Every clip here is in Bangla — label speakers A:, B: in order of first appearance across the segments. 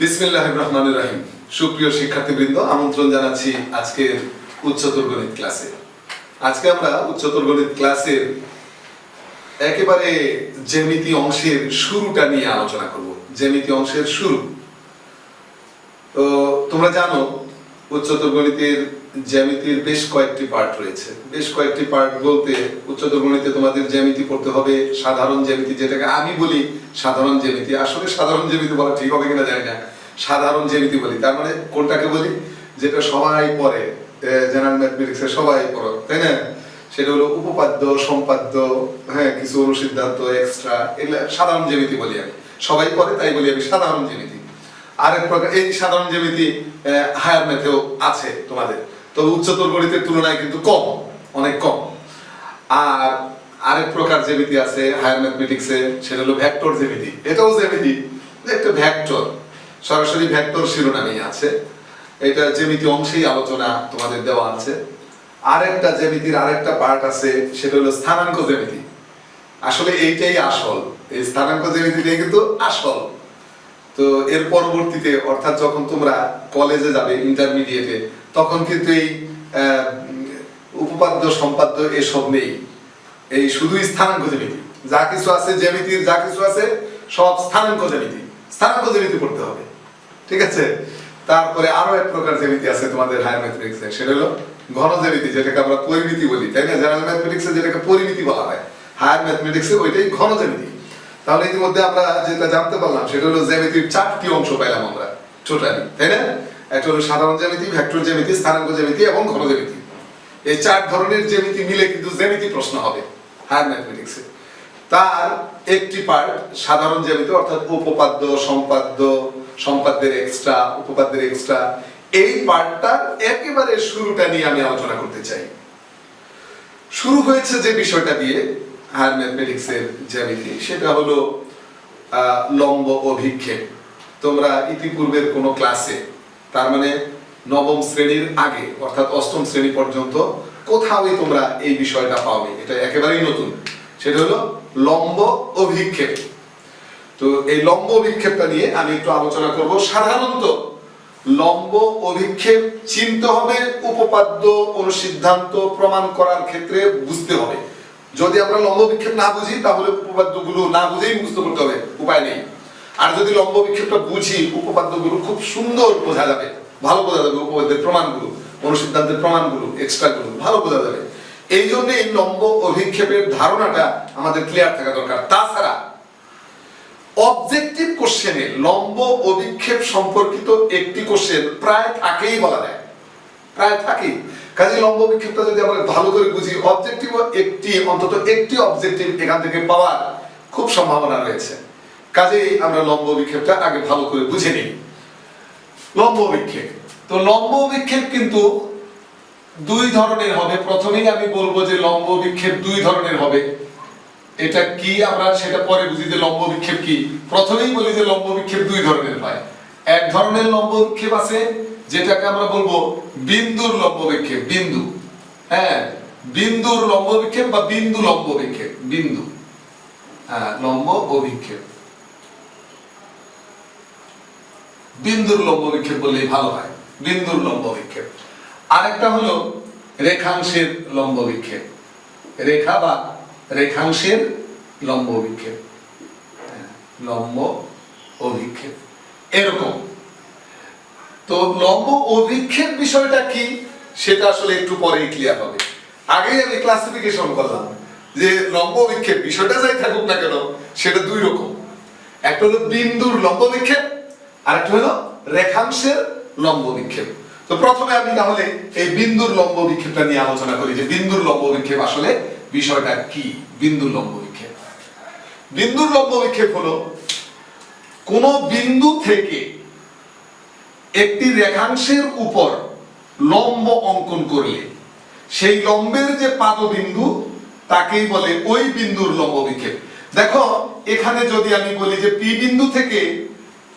A: বিসমিল্লাহ রহমান রাহিম। সুপ্রিয় শিক্ষার্থীবৃন্দ, আমন্ত্রণ জানাচ্ছি আজকের উচ্চতর গণিত ক্লাসে। আজকে আমরা উচ্চতর গণিত ক্লাসের একেবারে জ্যামিতি অংশের শুরুটা নিয়ে আলোচনা করব। জ্যামিতি অংশের শুরু। তো, তোমরা জানো, উচ্চতর গণিতের জ্যামিতির বেশ কয়েকটি পার্ট রয়েছে। বেশ কয়েকটি পার্ট বলতে উচ্চতর গণিতে তোমাদের জ্যামিতি পড়তে হবে, সাধারণ জ্যামিতি যেটাকে আমি বলি সাধারণ জ্যামিতি। আসলে সাধারণ জ্যামিতি বলা ঠিক হবে কিনা জানি না। সাধারণ জ্যামিতি বলি, তার মানে কোনটাকে বলি? যেটা সবাই পড়ে জেনারেল ম্যাথমেটিক্সে সবাই পড়ো, তাই না? সেটা হলো উপপাদ্য, সম্পাদ্য হ্যাঁ কিছু অনুসিদ্ধান্ত এক্সট্রা এগুলা সাধারণ জ্যামিতি বলি আমি। সবাই পড়ে, তাই বলি আমি সাধারণ জ্যামিতি আরেক প্রকার, এই সাধারণ জ্যামিতি হায়ার ম্যাথেও আছে তোমাদের। তবে উচ্চতর গণিতের তুলনায় কিন্তু কম, অনেক কম। আর আরেক প্রকার জ্যামিতি আছে হায়ার ম্যাথমেটিক্সে সেটা হলো ভ্যাক্টর জ্যামিতি এটাও জ্যামিতি একটা ভেক্টর সরাসরি ভেক্টর শিরোনামেই আছে। এটা জ্যামিতি অংশেই আলোচনা তোমাদের দেওয়া আছে। আরেকটা জ্যামিতির আরেকটা পার্ট আছে, সেটা হলো স্থানাঙ্ক জ্যামিতি। আসলে এইটাই আসল। এই স্থানাঙ্ক জ্যামিতিটাই কিন্তু আসল। তো এর পরবর্তীতে, অর্থাৎ যখন তোমরা কলেজে যাবে ইন্টারমিডিয়েটে তখন কিন্তু এই উপপাদ্য, সম্পাদ্য এসব নেই। এই শুধুই স্থানাঙ্ক জ্যামিতি। যা কিছু আছে জ্যামিতির, যা কিছু আছে সব স্থানাঙ্ক জ্যামিতি। স্থানাঙ্ক জ্যামিতি পড়তে হবে। ঠিক আছে? তারপরে আরও এক প্রকার জ্যামিতি আছে তোমাদের হায়ার ম্যাথমেটিক্সে সেটা হলো ঘন জ্যামিতি যেটাকে আমরা পরিমিতি বলি, তাই না? জেনারেল ম্যাথমেটিক্সে যেটাকে পরিমিতি বলা হয় হায়ার ম্যাথমেটিক্সে ওইটাই ঘন জ্যামিতি তাহলে ইতিমধ্যে আমরা যেটা জানতে পারলাম, সেটা হলো জ্যামিতির চারটি অংশ পাইলাম আমরা টোটালি তাই না? একটা হলো সাধারণ জ্যামিতি ভেক্টর জ্যামিতি, স্থানাঙ্ক জ্যামিতি এবং ঘন জ্যামিতি। এই চার ধরনের জ্যামিতি মিলে কিন্তু জ্যামিতি প্রশ্ন হবে হায়ার ম্যাথমেটিক্সে তার একটি পার্ট সাধারণ জ্যামিতি, অর্থাৎ উপপাদ্য, সম্পাদ্য সম্পাদ্যের এক্সট্রা উপপাদ্যের এক্সট্রা এই পার্টটার একেবারে শুরুটা নিয়ে আমি আলোচনা করতে চাই। শুরু হয়েছে যে বিষয়টা দিয়ে হায়ার ম্যাথমেটিক্সের জ্যামিতি, সেটা হলো লম্ব অভিক্ষেপ। তোমরা ইতিপূর্বের কোনো ক্লাসে তার মানে নবম শ্রেণির আগে, অর্থাৎ অষ্টম শ্রেণি পর্যন্ত, কোথাওই তোমরা এই বিষয়টা পাওনি। এটা একেবারেই নতুন। সেটা হলো লম্ব অভিক্ষেপ। তো এই লম্ব অভিক্ষেপটা নিয়ে আমি একটু আলোচনা করব। সাধারণত লম্ব অভিক্ষেপ চিনতে হবে, উপপাদ্য অনুসিদ্ধান্ত প্রমাণ করার ক্ষেত্রে বুঝতে হবে। যদি আমরা লম্ব বিক্ষেপ না বুঝি, তাহলে উপপাদ্যগুলো না বুঝেই মুখস্থ করতে হবে। উপায় নেই। আর যদি লম্ব বিক্ষেপটা বুঝি, উপপাদ্যগুলো খুব সুন্দর বোঝা যাবে। ভালো বোঝা যাবে উপপাদ্যের প্রমাণগুলো, অনুসিদ্ধান্তের প্রমাণগুলো এক্সট্রা গুলো ভালো বোঝা যাবে। এই জন্য এই লম্ব অভিক্ষেপের ধারণাটা আমাদের ক্লিয়ার থাকা দরকার। তাছাড়া অবজেক্টিভ কোশ্চেনে লম্ব অভিক্ষেপ সম্পর্কিত একটি কোশ্চেন প্রায় থাকেই বলা যায়। প্রায় থাকেই। কাজে লম্ব বিক্ষেপটা যদি আমরা ভালো করে বুঝি অবজেক্টিভ একটি, অন্তত একটি অবজেক্টিভ এখান থেকে পাওয়ার খুব সম্ভাবনা রয়েছে। কাজেই আমরা লম্ব অভিক্ষেপটা আগে ভালো করে বুঝে নিই। লম্ব অভিক্ষেপ। তো লম্ব অভিক্ষেপ কিন্তু দুই ধরনের হবে। প্রথমেই আমি বলব যে লম্ব অভিক্ষেপ দুই ধরনের হবে। এটা কি আমরা সেটা পরে বুঝি যে লম্ব বিক্ষেপ কি? প্রথমেই বলি যে লম্ব বিক্ষেপ দুই ধরনের হয়। এক ধরনের লম্ব বিক্ষেপ আছে, যেটাকে আমরা বলব বিন্দুর লম্ব বিক্ষেপ, বিন্দু। হ্যাঁ বিন্দুর লম্ব বিক্ষেপ বা বিন্দু লম্ব বিক্ষেপ, বিন্দু। হ্যাঁ লম্ব অভিক্ষেপ বিন্দুর লম্ব বিক্ষেপ বললেই ভালো হয়, বিন্দুর লম্ব বিক্ষেপ। আরেকটা হলো রেখাংশের লম্ব বিক্ষেপ। রেখা বা রেখাংশের লম্ব অভিক্ষেপ। হ্যাঁ, লম্ব অভিক্ষেপ। এরকম। তো লম্ব অভিক্ষেপ বিষয়টা কি? সেটা আসলে একটু পরেই ক্লিয়ার হবে। আগেই আমি ক্লাসিফিকেশন করলাম যে লম্ব অভিক্ষেপ বিষয়টা যাই থাকুক না কেন সেটা দুই রকম। একটা হলো বিন্দুর লম্ব বিক্ষেপ আর একটা হলো রেখাংশের লম্ব বিক্ষেপ তো প্রথমে আমি তাহলে এই বিন্দুর লম্ব বিক্ষেপটা নিয়ে আলোচনা করি যে বিন্দুর লম্ব বিক্ষেপ আসলে বিষয়টা কি? বিন্দুর লম্ব বিক্ষেপ। বিন্দুর লম্ব বিক্ষেপ হলো, কোন বিন্দু থেকে একটি রেখাংশের উপর লম্ব অঙ্কন করলে, সেই লম্বের যে পাদবিন্দু, তাকেই বলে ওই বিন্দুর লম্ব বিক্ষেপ। দেখো, এখানে যদি আমি বলি যে পি বিন্দু থেকে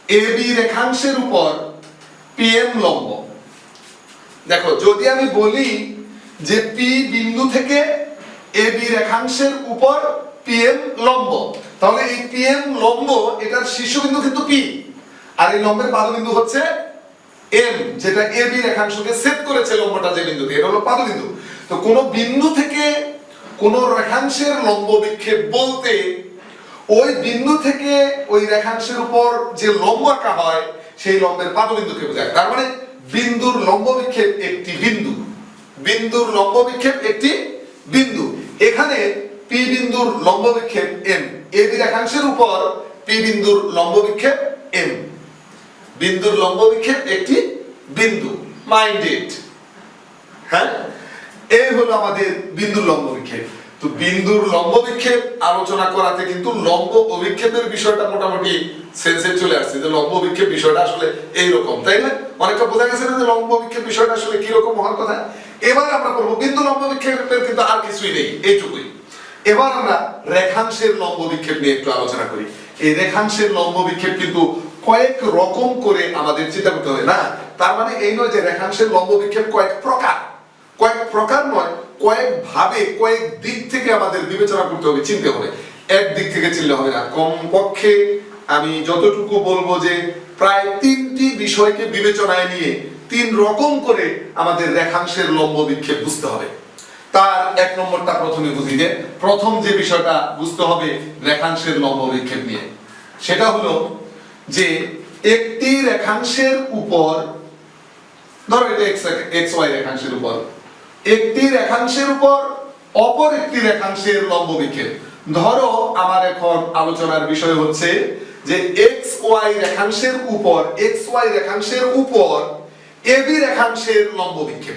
A: এ বি রেখাংশের উপর পি এম লম্ব। দেখো, যদি আমি বলি যে পি বিন্দু থেকে এ বি রেখাংশের উপর পি এম লম্ব। তাহলে এই পি এম লম্ব, এটার শীর্ষবিন্দু কিন্তু পি আর এই লম্বের পাদবিন্দু হচ্ছে এম যেটা এ বি রেখাংশকে সেট করেছে লম্বটা যে বিন্দুতে। এটা হলো পাদবিন্দু। তো কোন বিন্দু থেকে কোন রেখাংশের লম্ব বিক্ষেপ বলতে ওই বিন্দু থেকে ওই রেখাংশের উপর যে লম্ব আঁকা হয়, সেই লম্বের পাদবিন্দুকে বোঝায়। তার মানে বিন্দুর লম্ব বিক্ষেপ একটি বিন্দু। বিন্দুর লম্ব বিক্ষেপ একটি বিন্দু। এখানে পি বিন্দুর লম্ব বিক্ষেপ এম এ বি রেখাংশের উপর পি বিন্দুর লম্ব বিক্ষেপ এম বিন্দুর লম্ব বিক্ষেপ একটি বিন্দু মাইন্ডেড হ্যাঁ? এই হলো আমাদের বিন্দুর লম্ব বিক্ষেপ। তো বিন্দুর লম্ব বিক্ষেপ আলোচনা করাতে কিন্তু লম্ব অভিক্ষেপের বিষয়টা মোটামুটি সেন্সে চলে আসছে, যে লম্ব বিক্ষেপ বিষয়টা আসলে এইরকম, তাই না? অনেকটা বোঝা গেছে না যে লম্ব বিক্ষেপ বিষয়টা আসলে কি রকম হওয়ার কথা? এবার আমরা করব বিন্দু লম্ব বিক্ষেপের কিন্তু আর কিছুই নেই, এইটুকুই। এবার আমরা রেখাংশের লম্ব বিক্ষেপ নিয়ে একটু আলোচনা করি। এই রেখাংশের লম্ব বিক্ষেপ কিন্তু কয়েক রকম করে আমাদের চিন্তা করতে হবে, না? তার মানে এই নয় যে রেখাংশের লম্ব বিক্ষেপ কয়েক প্রকার। কয়েক প্রকার নয়, কয়েক ভাবে, কয়েক দিক থেকে আমাদের বিবেচনা করতে হবে, চিনতে হবে। এক দিক থেকে চিনলে হবে না। কমপক্ষে আমি যতটুকু বলব যে প্রায় তিনটি বিষয়কে বিবেচনায় নিয়ে তিন রকম করে আমাদের রেখাংশের লম্ব বিক্ষেপ বুঝতে হবে। তার এক নম্বরটা প্রথমে বুঝি যে, প্রথম যে বিষয়টা বুঝতে হবে রেখাংশের লম্ব বিক্ষেপ নিয়ে, সেটা হলো যে একটি রেখাংশের উপর, ধরো এটা এক্স ওয়াই রেখাংশের উপর, একটি রেখাংশের উপর অপর একটি রেখাংশের লম্ব বিক্ষেপ। ধরো আমার এখন আলোচনার বিষয় হচ্ছে যে এক্স ওয়াই রেখাংশের উপর এক্স ওয়াই রেখাংশের উপর এবি রেখাংশের লম্ব বিক্ষেপ।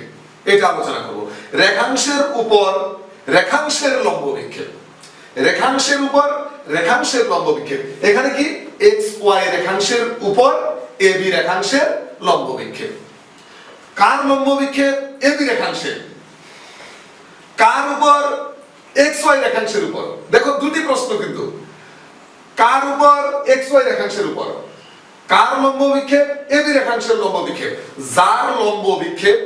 A: এটা আলোচনা করব। রেখাংশের উপর রেখাংশের লম্ব বিক্ষেপ। রেখাংশের উপর রেখাংশের লম্ব বিক্ষেপ। এখানে কি? এক্স ওয়াই রেখাংশের উপর এবি রেখাংশের লম্ব বিক্ষেপ। কার লম্ব বিক্ষেপ? এবি রেখাংশের। কার উপর? এক্স ওয়াই রেখাংশের উপর। দেখো, দুটি প্রশ্ন কিন্তু। কার উপর এক্স ওয়াই রেখাংশের উপর? কার লম্ব বিক্ষেপ? এবি রেখাংশের লম্ব বিক্ষেপ। যার লম্ব বিক্ষেপ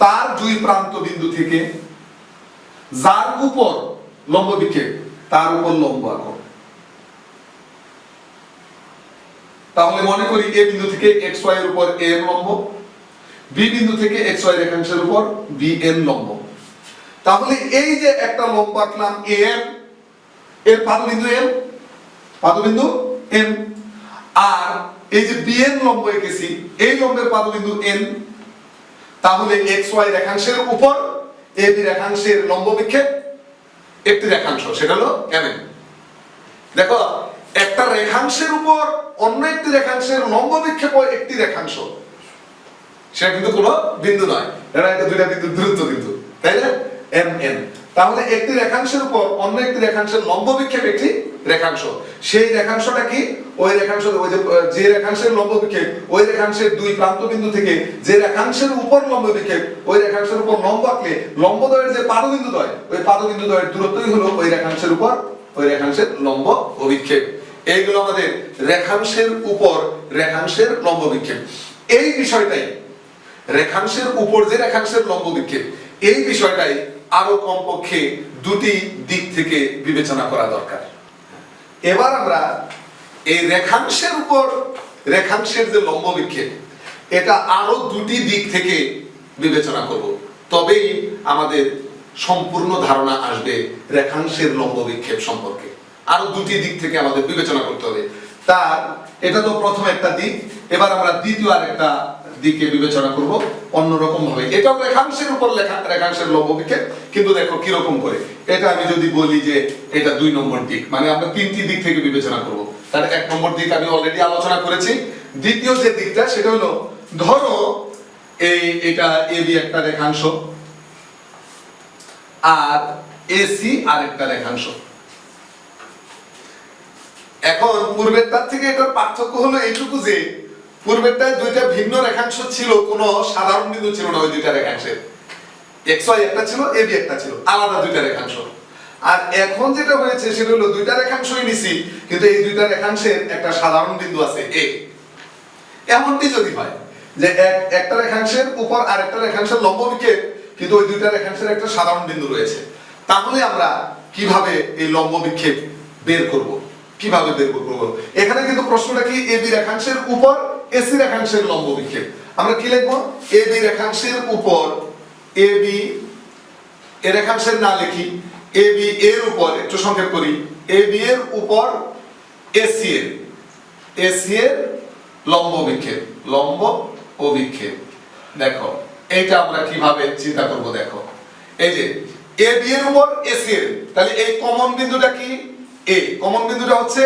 A: তার দুই প্রান্ত বিন্দু থেকে, যার উপর লম্ব বিক্ষেপ তার উপর লম্ব আঁকো। তাহলে মনে করি এ বিন্দু থেকে এক্স ওয়াই এর উপর এ লম্ব, বি বিন্দু থেকে এক্স ওয়াই রেখাংশের উপর বি এন লম্ব। তাহলে এই যে একটা লম্ব আঁকলাম এ এম, এর পাদবিন্দু এম পাদবিন্দু এম। আর এই যে বি এন লম্ব এঁকেছি, এই লম্বের পাদবিন্দু এন তাহলে এক্স ওয়াই রেখাংশের উপর এ বি রেখাংশের লম্ব বিক্ষেপ, একটি রেখাংশ, সেটা হলো এম দেখো, একটা রেখাংশের উপর অন্য একটি রেখাংশের লম্ব বিক্ষেপ একটি রেখাংশ। সেটা কিন্তু কোনো বিন্দু নয়। এটা দুইটা বিন্দু দূরত্ব কিন্তু, তাই না? এম এন তাহলে একটি রেখাংশের উপর অন্য একটি রেখাংশের লম্ব বিক্ষেপ একটি রেখাংশ। সেই রেখাংশটা কি? ওই রেখাংশ, ওই যে রেখাংশের লম্ব বিক্ষেপ, ওই রেখাংশের দুই প্রান্ত বিন্দু থেকে যে রেখাংশের উপর লম্ব বিক্ষেপ, ওই রেখাংশের উপর লম্ব আঁকলে লম্বদ্বয়ের যে পাদবিন্দু দ্বয় ওই পাদবিন্দু দ্বয়ের দূরত্বই হলো ওই রেখাংশের উপর, ওই রেখাংশের লম্ব অভিক্ষেপ। এইগুলো আমাদের রেখাংশের উপর রেখাংশের লম্ব বিক্ষেপ। এই বিষয়টাই, রেখাংশের উপর যে রেখাংশের লম্ব বিক্ষেপ, এই বিষয়টাই আরও কমপক্ষে দুটি দিক থেকে বিবেচনা করা দরকার। এবার আমরা এই রেখাংশের উপর, রেখাংশের যে লম্ব বিক্ষেপ, এটা আরও দুটি দিক থেকে বিবেচনা করব। তবেই আমাদের সম্পূর্ণ ধারণা আসবে রেখাংশের লম্ব বিক্ষেপ সম্পর্কে। আরও দুটি দিক থেকে আমাদের বিবেচনা করতে হবে। তার এটা তো প্রথম একটা দিক। এবার আমরা দ্বিতীয় আর একটা দিকে বিবেচনা করব অন্যরকম ভাবে এটাও রেখাংশের উপর লেখা, রেখাংশের লম্ব বিক্ষেপ কিন্তু দেখো কীরকম করে। এটা আমি যদি বলি যে এটা দুই নম্বর দিক মানে আমরা তিনটি দিক থেকে বিবেচনা করব। তার এক নম্বর দিক আমি অলরেডি আলোচনা করেছি। দ্বিতীয় যে দিকটা, সেটা হলো, ধরো এই, এটা এ বি একটা রেখাংশ, আর এসি আর একটা রেখাংশ। এখন পূর্বেরটার থেকে এটার পার্থক্য হলো এইটুকু যে পূর্বেরটায় দুইটা ভিন্ন রেখাংশ ছিল, কোনো সাধারণ বিন্দু ছিল না ওই দুইটা রেখাংশের এক্স ওয়াই একটা ছিল এ বি একটা ছিল, আলাদা দুইটা রেখাংশ। আর এখন যেটা হয়েছে, সেটা হলো দুইটা রেখাংশই নিছি, কিন্তু এই দুইটা রেখাংশের একটা সাধারণ বিন্দু আছে এ এমনটি যদি হয় যে এক, একটা রেখাংশের উপর আর একটা রেখাংশের লম্ব বিক্ষেপ, কিন্তু ওই দুইটা রেখাংশের একটা সাধারণ বিন্দু রয়েছে। তাহলে আমরা কীভাবে এই লম্ব বিক্ষেপ বের করব? কীভাবে বের করব এখানে কিন্তু প্রশ্নটা কি এবি রেখাংশের উপর এসি রেখাংশের লম্ব বিক্ষেপ। আমরা কি লিখব? এ বি রেখাংশের উপর, এ বি, এ রেখাংশের না লিখি, এ বি এর উপর, একটু সংক্ষেপ করি এবি এর উপর এসি এর এসি এর লম্ব বিক্ষেপ, লম্ব ও বিক্ষেপ। দেখো, এইটা আমরা কীভাবে চিন্তা করব দেখো। এই যে, এ বি এর উপর এসি এর, তাহলে এই কমন বিন্দুটা কি? এ, কমন বিন্দুটা হচ্ছে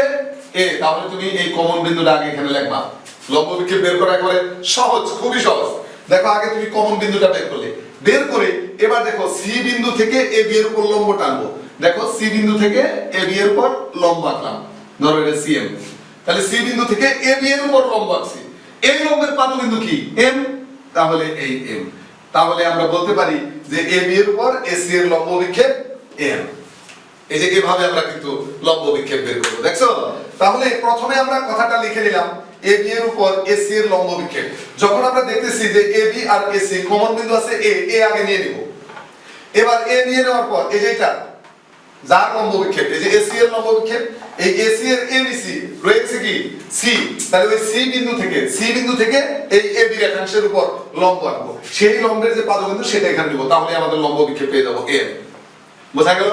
A: এ। তাহলে তুমি এই কমন বিন্দুটা আগে এখানে লিখবা। লম্ব বের করা একেবারে সহজ, খুবই সহজ। দেখো, আগে তুমি কমন বিন্দুটা বের করলে। বের করে এবার দেখো সি বিন্দু থেকে এ বি এর উপর লম্ব টানবো। দেখো সি বিন্দু থেকে এ বি এর উপর লম্ব আঁকলাম। ধরো এটা সিএম তাহলে সি বিন্দু থেকে এ বি এর উপর লম্ব আঁকছি। এই লম্বের পাদবিন্দু কি? এম তাহলে এই এম তাহলে আমরা বলতে পারি যে এ বি এর উপর এসি এর লম্ব বিক্ষেপ এম এই যে এভাবে আমরা কিন্তু লম্ব বিক্ষেপ বের করব, দেখছ? তাহলে প্রথমে আমরা কথাটা লিখে নিলাম। এ এর উপর এসি এর লম্ব বিক্ষেপ। যখন আমরা দেখতেছি যে এ আর এসি কমন বিন্দু আছে এ এ আগে নিয়ে নিব। এবার এ নিয়ে নেওয়ার পর, এই যে এটা, যার লম্ব বিক্ষেপ, এই যে এসি এর লম্ব বিক্ষেপ, এই এসি এর এবিসি রয়েছে কি? সি তাহলে ওই সি বিন্দু থেকে সি বিন্দু থেকে এই এবি রেখাংশের উপর লম্ব আঁকবো সেই লম্বের যে পাদবিন্দু, সেটা এখানে নিব। তাহলে আমাদের লম্ব বিক্ষেপ পেয়ে যাব এম বোঝা গেল?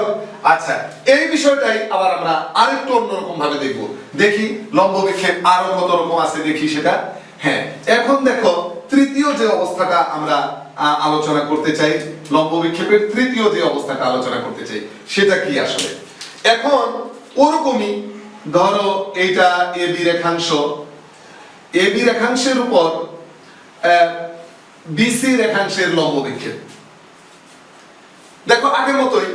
A: আচ্ছা এই বিষয়টাই আবার আমরা আরেকটু অন্যরকম ভাবে দেখব। দেখি লম্ব বিক্ষেপ আরও কত রকম আছে দেখি সেটা। হ্যাঁ এখন দেখো, তৃতীয় যে অবস্থাটা আমরা আলোচনা করতে চাই লম্ব বিক্ষেপের তৃতীয় যে অবস্থাটা আলোচনা করতে চাই, সেটা কি আসলে? এখন ওরকমই, ধরো এইটা এ, বি রেখাংশ। এ, বি রেখাংশের উপর বিসি রেখাংশের লম্ব বিক্ষেপ দেখো, আগের মতোই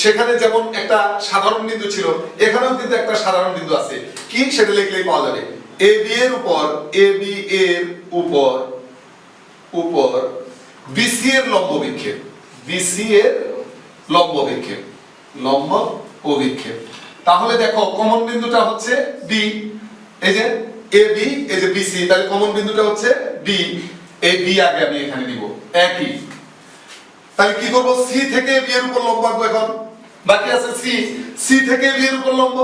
A: সেখানে যেমন একটা সাধারণ বিন্দু ছিল, এখানেও কিন্তু একটা সাধারণ বিন্দু আছে। কি? সেটা লিখলেই পাওয়া যাবে। এ বি এর উপর এ বি এর উপর উপর বিসি এর লম্ব বিক্ষেপ। বিসি এর লম্ব বিক্ষেপ। লম্ব ও বিক্ষেপ। তাহলে দেখো কমন বিন্দুটা হচ্ছে বি এই যে এ বি এই যে বিসি তাহলে কমন বিন্দুটা হচ্ছে বি এই বি আগে আমি এখানে নিব একই। তাহলে কি করব? সি থেকে বি এর উপর লম্ব আঁকবো এখন। বাকি আছে সি সি থেকে বি এর উপর লম্ব।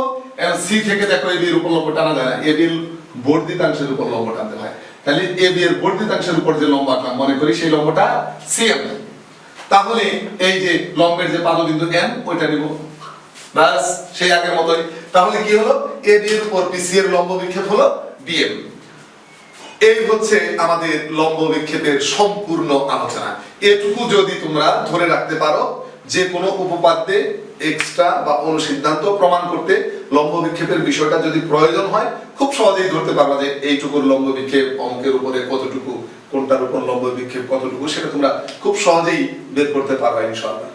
A: সি থেকে দেখো এ বি এর উপর লম্ব টানা যায় এ বি বর্ধিতাংশের উপর লম্ব টানতে হয়। তাহলে এ বি এর বর্ধিতাংশের উপর যে লম্ব আঁকলাম, মনে করি সেই লম্বটা সি এম তাহলে এই যে লম্বের যে পাদবিন্দু এম ওইটা নিব। বাস সেই আগের মতোই। তাহলে কি হলো? এ বি এর উপর পিসি এর লম্ব বিক্ষেপ হলো বিএম এই হচ্ছে আমাদের লম্ব বিক্ষেপের সম্পূর্ণ আলোচনা। এটুকু যদি তোমরা ধরে রাখতে পারো যে কোনো উপপাদ্যে এক্সট্রা বা অনুসিদ্ধান্ত প্রমাণ করতে লম্ব বিক্ষেপের বিষয়টা যদি প্রয়োজন হয়, খুব সহজেই ধরতে পারবা যে এইটুকুর লম্ব বিক্ষেপ অঙ্কের উপরে কতটুকু, কোনটার উপর লম্ব বিক্ষেপ কতটুকু, সেটা তোমরা খুব সহজেই বের করতে পারবা ইনশাআল্লাহ।